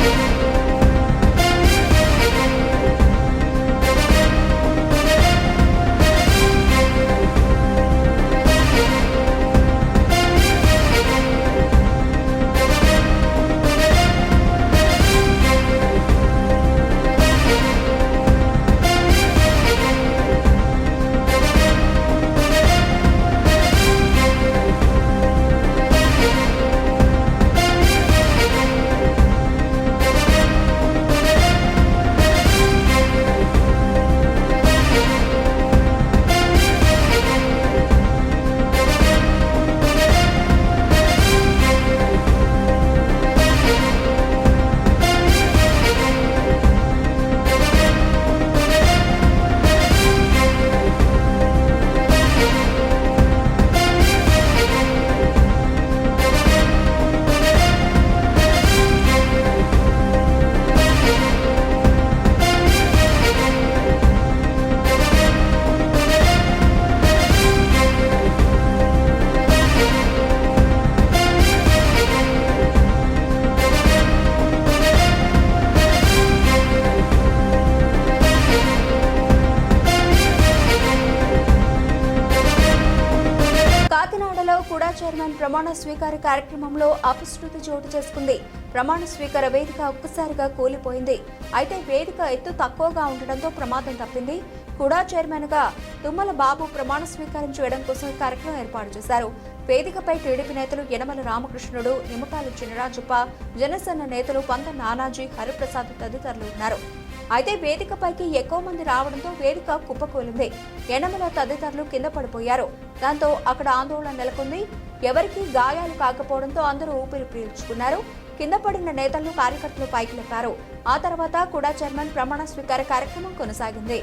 Музика జిల్లా చైర్మన్ ప్రమాణ స్వీకార కార్యక్రమంలో అపశృతి చోటు చేసుకుంది. ప్రమాణ స్వీకార వేదిక ఒక్కసారిగా కూలిపోయింది. అయితే వేదిక ఎత్తు తక్కువగా ఉండడంతో ప్రమాదం తప్పింది. కూడా చైర్మన్గా తుమ్మల బాబు ప్రమాణ స్వీకారం చేయడం కోసం కార్యక్రమం ఏర్పాటు చేశారు. వేదికపై టీడీపీ నేతలు యనమల రామకృష్ణుడు నిమ్మకాయలు చినరాజప్ప జనసేన నేతలు పంత నానాజీ హరిప్రసాద్ తదితరులు ఉన్నారు. అయితే వేదికపైకి ఎక్కువ మంది రావడంతో వేదిక కుప్పకూలింది. యనమల తదితరులు కింద పడిపోయారు. దాంతో అక్కడ ఆందోళన నెలకొంది. ఎవరికీ గాయాలు కాకపోవడంతో అందరూ ఊపిరి పీల్చుకున్నారు. కింద పడిన నేతలను కార్యకర్తలు పైకి లేపారు. ఆ తర్వాత కూడా చైర్మన్ ప్రమాణ స్వీకార కార్యక్రమం కొనసాగింది.